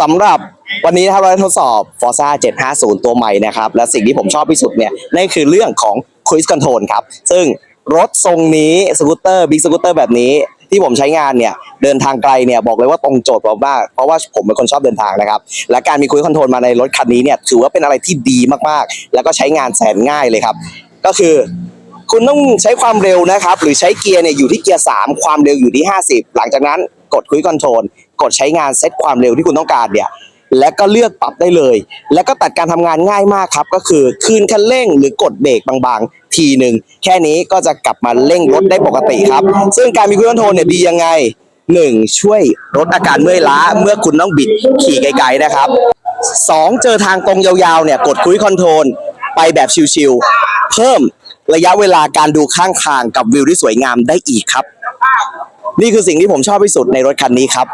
สำหรับวันนี้นะครับเราได้ทดสอบ Forza 750 ตัวใหม่นะครับ และสิ่งที่ผมชอบที่สุดเนี่ยนั่นคือเรื่องของ Cruise Control ครับ ซึ่งรถทรงนี้สกูตเตอร์บิ๊กสกูตเตอร์แบบนี้ที่ผมใช้งานเนี่ยเดินทางไกลเนี่ยบอกเลยว่าตรงโจทย์ผมมากเพราะว่าผมเป็นคนชอบเดินทางนะครับ และการมี Cruise Control มาในรถคันนี้เนี่ยถือว่าเป็นอะไรที่ดีมากๆ แล้วก็ใช้งานแสนง่ายเลยครับ ก็คือคุณต้องใช้ความเร็วนะครับ หรือใช้เกียร์เนี่ยอยู่ที่เกียร์ 3 ความเร็วอยู่ที่ 50 หลังจากนั้นกดคุยคอนโทรล กดใช้งานเซตความเร็วที่คุณต้องการเนี่ยแล้วก็เลือกปรับได้เลย แล้วก็ตัดการทำงานง่ายมากครับ ก็คือคืนคันเร่งหรือกดเบรกบางๆ ทีหนึ่งแค่นี้ก็จะกลับมาเร่งรถได้ปกติครับ ซึ่งการมีคุยคอนโทรลเนี่ยดียังไง 1. ช่วยลดอาการเมื่อยล้าเมื่อคุณต้องบิดขี่ไกลๆนะครับ 2. เจอทางตรงยาวๆเนี่ยกดคุยคอนโทรลไปแบบชิวๆเพิ่มระยะเวลาการดูข้างทางกับวิวที่สวยงามได้อีกครับ นี่คือสิ่งที่ผมชอบที่สุดในรถคันนี้ครับ